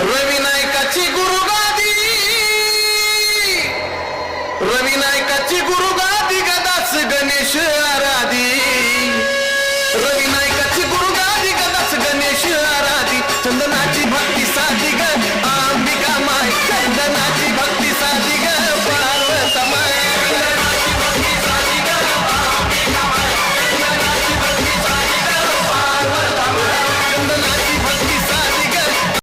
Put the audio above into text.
रवी नायकाची गुरुगादी. रवी नायकाची